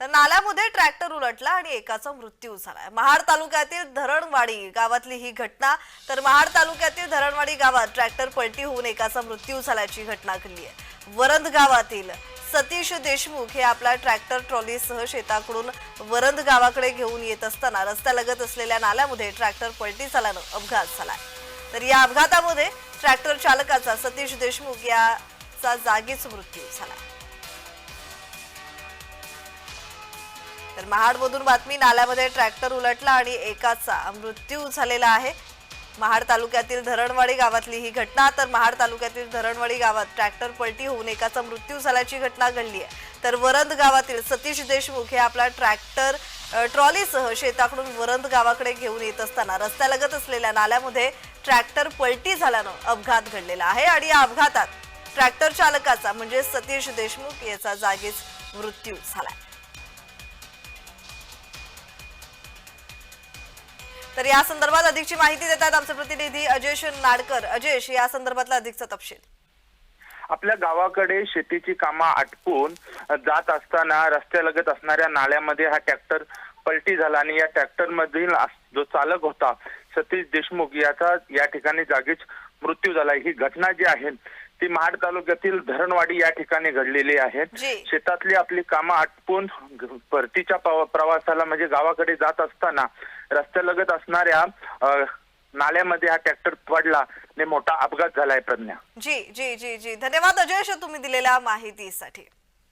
तर नाल्यामध्ये ट्रॅक्टर उलटला आणि एकाचा मृत्यू झालाय महाड तालुक्यातील धरणवाडी गावातली ही घटना. तर महाड तालुक्यातील धरणवाडी गावात ट्रॅक्टर पलटी होऊन एकाचा मृत्यू झाल्याची घटना घडली आहे. वरंद गावातील सतीश देशमुख हे आपला ट्रॅक्टर ट्रॉलीसह शेताकडून वरंद गावाकडे घेऊन येत असताना रस्त्यालगत असलेल्या नाल्यामध्ये ट्रॅक्टर पलटी झाल्यानं अपघात झालाय तर या अपघातामध्ये ट्रॅक्टर चालकाचा सतीश देशमुख याचा जागीच मृत्यू झाला. तर महाडमधून बातमी नाल्यामध्ये ट्रॅक्टर उलटला आणि एकाचा मृत्यू झालेला आहे. महाड तालुक्यातील धरणवाडी गावातली ही घटना तर महाड तालुक्यातील धरणवाडी गावात ट्रॅक्टर पलटी होऊन एकाचा मृत्यू झाल्याची घटना घडली आहे. तर वरंद गावातील सतीश देशमुख हे आपला ट्रॅक्टर ट्रॉलीसह शेताकडून वरंद गावाकडे घेऊन येत असताना रस्त्यालगत असलेल्या नाल्यामध्ये ट्रॅक्टर पलटी झाल्यानं अपघात घडलेला आहे आणि या अपघातात ट्रॅक्टर चालकाचा म्हणजे सतीश देशमुख याचा जागीच मृत्यू झालाय. तर या संदर्भात अधिकची माहिती देतात आमचे प्रतिनिधी अजयश नाडकर. अजयश या संदर्भातला अधिकचा तपशील. आपल्या गावाकडे शेतीची कामं आटपून जात असताना रस्त्यालगत असणाऱ्या नाल्यामध्ये हा ट्रॅक्टर पलटी झाला आणि या ट्रॅक्टर मधील जो चालक होता सतीश देशमुख याचा या ठिकाणी जागीच मृत्यू झाला. ही घटना जी आहे ती महाड तालुक्यातील धरणवाडी या ठिकाणी घडलेली आहे. शेतातली आपली कामं आटपून परतीच्या प्रवा- प्रवासाला म्हणजे गावाकडे जात असताना रस्त्यालगत असणाऱ्या नाल्यामध्ये हा ट्रॅक्टर पडला आणि मोठा अपघात झालाय प्रज्ञा. जी जी जी जी. धन्यवाद अजयश तुम्ही दिलेल्या माहितीसाठी.